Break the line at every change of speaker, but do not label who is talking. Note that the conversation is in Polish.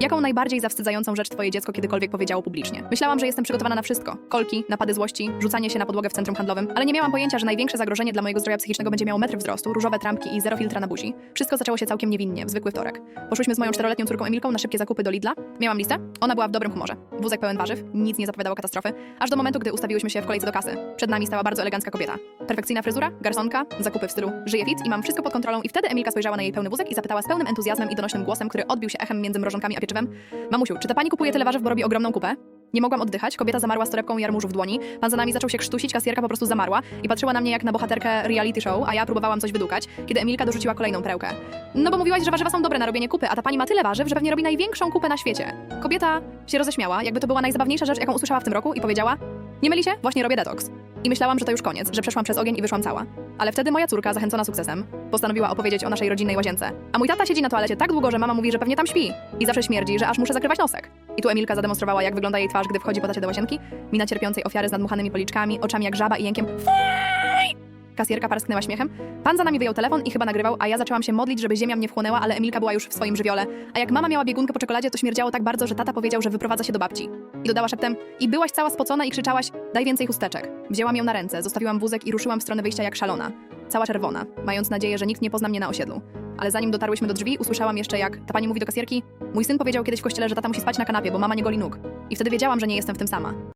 Jaką najbardziej zawstydzającą rzecz twoje dziecko kiedykolwiek powiedziało publicznie? Myślałam, że jestem przygotowana na wszystko. Kolki, napady złości, rzucanie się na podłogę w centrum handlowym, ale nie miałam pojęcia, że największe zagrożenie dla mojego zdrowia psychicznego będzie miało metr wzrostu, różowe trampki i zero filtra na buzi. Wszystko zaczęło się całkiem niewinnie, w zwykły wtorek. Poszłyśmy z moją czteroletnią córką Emilką na szybkie zakupy do Lidla. Miałam listę, ona była w dobrym humorze. Wózek pełen warzyw, nic nie zapowiadało katastrofy, aż do momentu, gdy ustawiłyśmy się w kolejce do kasy. Przed nami stała bardzo elegancka kobieta. Perfekcyjna fryzura, garsonka, zakupy w stylu żyję fit i mam wszystko pod kontrolą i wtedy Emilka spojrzała na jej pełny wózek i zapytała z pełnym entuzjazmem i donośnym głosem, który odbił się echem między mrożonkami a pieczywem. Mamusiu, czy ta pani kupuje tyle warzyw, bo robi ogromną kupę? Nie mogłam oddychać, kobieta zamarła z torebką jarmużu w dłoni, pan za nami zaczął się krztusić, kasjerka po prostu zamarła i patrzyła na mnie jak na bohaterkę reality show, a ja próbowałam coś wydukać, kiedy Emilka dorzuciła kolejną perełkę. No bo mówiłaś, że warzywa są dobre na robienie kupy, a ta pani ma tyle warzyw, że pewnie robi największą kupę na świecie. Kobieta się roześmiała, jakby to była najzabawniejsza rzecz, jaką usłyszała w tym roku i powiedziała nie myli się, właśnie robię detoks. I myślałam, że to już koniec, że przeszłam przez ogień i wyszłam cała. Ale wtedy moja córka, zachęcona sukcesem, postanowiła opowiedzieć o naszej rodzinnej łazience. A mój tata siedzi na toalecie tak długo, że mama mówi, że pewnie tam śpi. I zawsze śmierdzi, że aż muszę zakrywać nosek. I tu Emilka zademonstrowała, jak wygląda jej twarz, gdy wchodzi po tacie do łazienki. Mina cierpiącej ofiary z nadmuchanymi policzkami, oczami jak żaba i jękiem Fuj! Kasjerka parsknęła śmiechem. Pan za nami wyjął telefon i chyba nagrywał, a ja zaczęłam się modlić, żeby ziemia mnie wchłonęła, ale Emilka była już w swoim żywiole. A jak mama miała biegunkę po czekoladzie, to śmierdziało tak bardzo, że tata powiedział, że wyprowadza się do babci. I dodała szeptem, i byłaś cała spocona i krzyczałaś, daj więcej chusteczek. Wzięłam ją na ręce, zostawiłam wózek i ruszyłam w stronę wyjścia jak szalona. Cała czerwona, mając nadzieję, że nikt nie pozna mnie na osiedlu. Ale zanim dotarłyśmy do drzwi, usłyszałam jeszcze jak ta pani mówi do kasjerki, mój syn powiedział kiedyś w kościele, że tata musi spać na kanapie, bo mama nie goli nóg. I wtedy wiedziałam, że nie jestem w tym sama.